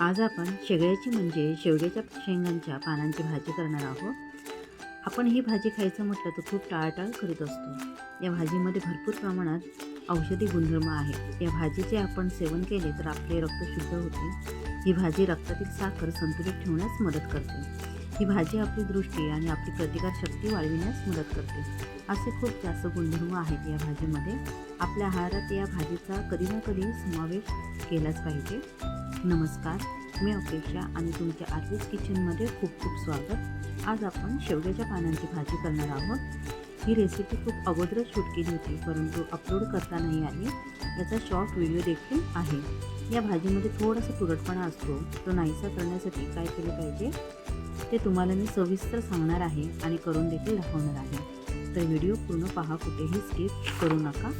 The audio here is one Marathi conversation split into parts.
आज आपण शेगळ्याची म्हणजे शेवग्याच्या शेंगांच्या पानांची भाजी करणार आहोत. आपण ही भाजी खायचं म्हटलं तर खूप टाळाटाळ करीत असतो. या भाजीमध्ये भरपूर प्रमाणात औषधी गुणधर्म आहेत. या भाजीचे आपण सेवन केले तर आपले रक्त शुद्ध होते. ही भाजी रक्तातील साखर संतुलित ठेवण्यास मदत करते. ही भाजी आपली दृष्टी आणि आपली प्रतिकारशक्ती वाढविण्यास मदत करते. असे खूप जास्त गुणधर्म आहेत या भाजीमध्ये. आपल्या आहारात या भाजीचा कधी ना कधी समावेश केलाच पाहिजे. नमस्कार मी अपेक्षा आणि तुमच्या आर्वीज किचनमध्ये खूप खूप स्वागत. आज आपण शेवग्याच्या पानांची भाजी करणार आहोत. ही रेसिपी खूप अगोदरच शूट केली होती परंतु अपलोड करता नाही आली. याचा शॉर्ट व्हिडिओ देखील आहे. या भाजीमध्ये थोडासा तुरटपणा असतो तो नाहीसा करण्यासाठी काय केले पाहिजे ते तुम्हाला मी सविस्तर सांगणार आहे आणि करून देखील दाखवणार आहे. तर व्हिडिओ पूर्ण पहा कुठेही स्किप करू नका.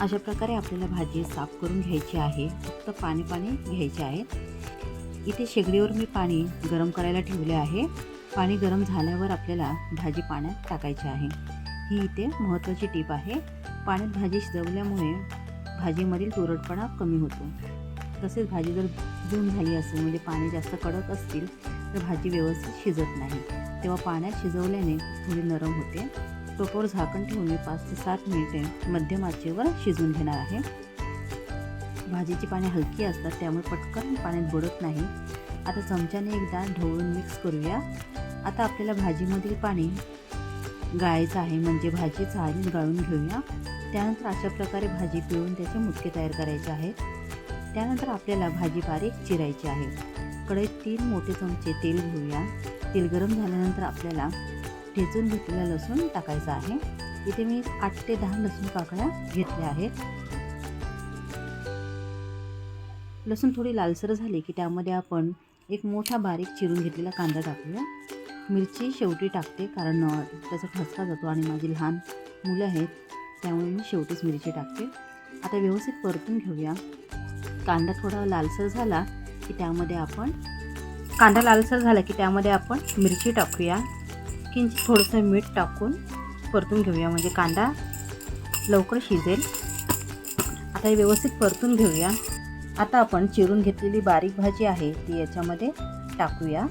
अशा प्रकारे आपल्याला भाजी साफ करून घ्यायची आहे. फक्त पाणी पाणी घ्यायचे आहे. इथे शेगडीवर मी पाणी गरम करायला ठेवले आहे. पाणी गरम झाल्यावर आपल्याला भाजी पाण्यात टाकायची आहे. ही इथे महत्त्वाची टीप आहे. पाण्यात भाजी शिजवल्यामुळे भाजीमधील तुरटपणा कमी होतो. तसेच भाजी जर जून झाली असेल म्हणजे पाणी जास्त कडक असतील तर भाजी व्यवस्थित शिजत नाही. तेव्हा पाण्यात शिजवल्याने थोडी नरम होते. टोपावर झाकण ठेवून मी पाच ते सात मिनिटे मध्यम आचेवर शिजवून घेणार आहे. भाजीची पाने हलकी असतात त्यामुळे पटकन पाण्यात बुडत नाही. आता चमच्याने एकदा ढवळून मिक्स करूया. आता आपल्याला भाजीमधील पाणी गाळायचं आहे म्हणजे भाजी चाळीत गाळून घेऊया. त्यानंतर अशा प्रकारे भाजी पिळून त्याचे मुटके तयार करायचे आहेत. त्यानंतर आपल्याला भाजी बारीक चिरायची आहे. कढईत तीन मोठे चमचे तेल घेऊया. तेल गरम झाल्यानंतर आपल्याला ठेचून घेतलेला लसूण टाकायचा आहे. इथे मी आठ ते दहा लसूण पाकळ्या घेतल्या आहेत. लसूण थोडी लालसर झाली की त्यामध्ये आपण एक मोठा बारीक चिरून घेतलेला कांदा टाकूया. मिरची शेवटी टाकते कारण त्याचा ठसका जातो आणि माझी लहान मुलं आहेत त्यामुळे मी शेवटीच मिरची टाकते. आता व्यवस्थित परतून घेऊया. कांदा थोडा लालसर झाला की त्यामध्ये आपण कांदा लालसर झाला की त्यामध्ये आपण मिरची टाकूया. किंचित थोडंसं मीठ टाकून परतून घेऊया. म्हणजे कांदा लवकर शिजेल. आता हे व्यवस्थित परतून घेऊया. आता आपण चिरून घेतलेली बारीक भाजी आहे ती याच्यामध्ये टाकूया.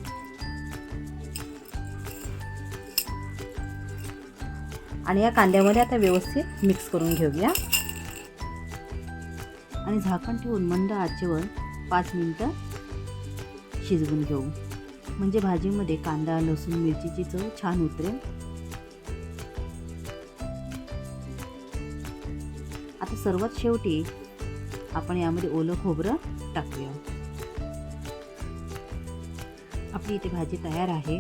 आणि या कांद्यामध्ये आता व्यवस्थित मिक्स करून घेऊया. आणि झाकण ठेवून मंद आचेवर पाच मिनटं शिजवून घेऊ. म्हणजे भाजीमध्ये कांदा लसूण मिरचीची चव छान उतरेल. आता सर्वात शेवटी आपण यामध्ये ओलं खोबरं टाकूया. आपली इथे भाजी तयार आहे.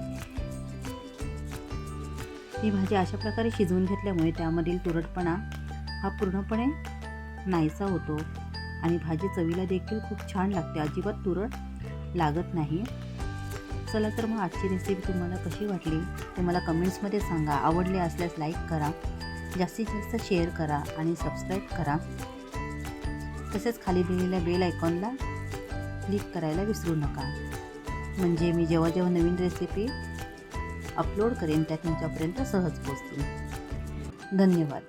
ही भाजी अशा प्रकारे शिजवून घेतल्यामुळे त्यामधील तुरटपणा हा पूर्णपणे नाहीसा होतो आणि भाजी चवीला देखील खूप छान लागते. अजिबात तुरट लागत नाही. चला तर मग आजची रेसिपी तुम्हाला कशी वाटली ते मला कमेंट्समध्ये सांगा. आवडले असल्यास लाईक करा. जास्तीत जास्त शेअर करा आणि सबस्क्राईब करा. तसेच खाली दिलेल्या बेल आयकॉनला क्लिक करायला विसरू नका. म्हणजे मी जेव्हा जेव्हा नवीन रेसिपी अपलोड करेन त्या तुमच्यापर्यंत सहज पोचतील धन्यवाद.